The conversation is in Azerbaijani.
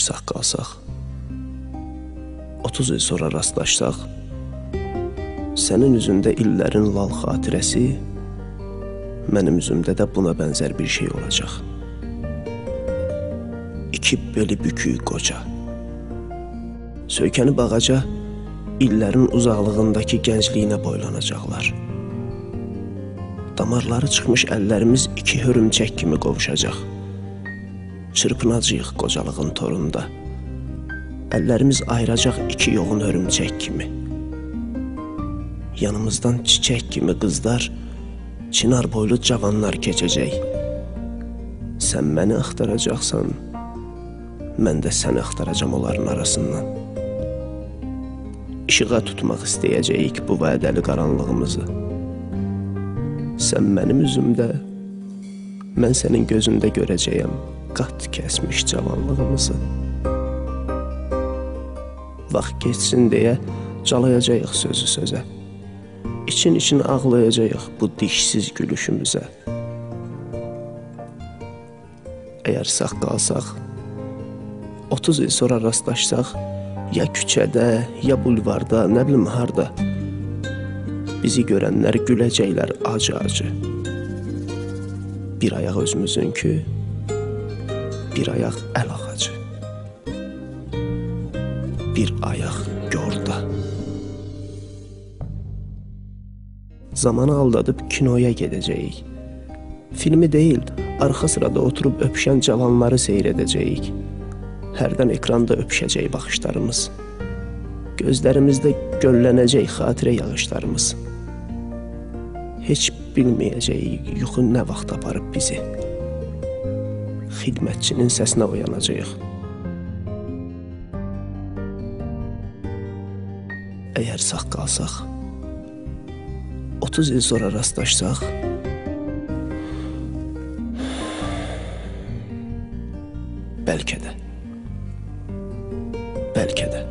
Sağ qalsaq, 30 il sonra rastlaşsaq, sənin üzündə illərin lal xatirəsi, mənim üzümdə də buna bənzər bir şey olacaq. İki beli bükük qoca. Söykənib ağaca illərin uzaqlığındakı gəncliyinə boylanacaqlar. Damarları çıxmış əllərimiz iki hörümçək kimi qovuşacaq. Çırpınacağıq qocalığın torunda. Əllərimiz ayıracaq iki yoğun hörümçək kimi. Yanımızdan çiçək kimi qızlar, çinar boylu cavanlar keçəcək. Sən məni axtaracaqsan, mən də səni axtaracam onların arasından. İşığa tutmaq istəyəcəyik bu vədəli qaranlığımızı. Sən mənim üzümdə, mən sənin gözündə görəcəyəm qat kəsmiş cavanlığımızı. Vaxt keçsin deyə calayacağıq sözü sözə. İçin-için ağlayacağıq bu dişsiz gülüşümüzə. Əgər sağ qalsaq, 30 il sonra rastlaşsaq, ya küçədə, ya bulvarda, nə bilim harda bizi görənlər güləcəklər acı-acı. Bir ayaq özümüzünkü, bir ayaq əl ağacı. Bir ayaq gorda. Zamanı aldadıb kinoya gedəcəyik. Filmi deyil, arxa sırada oturub öpüşən cavanları seyr edəcəyik. Hərdən ekranda öpüşəcək baxışlarımız. Gözlərimizdə göllənəcək xatirə yağışlarımız. Heç bilməyəcəyik yuxu nə vaxt aparıb bizi. Xidmətçinin səsinə oyanacağıq. Əgər sağ qalsaq, 30 il sonra rastlaşsaq, bəlkə də, bəlkə də.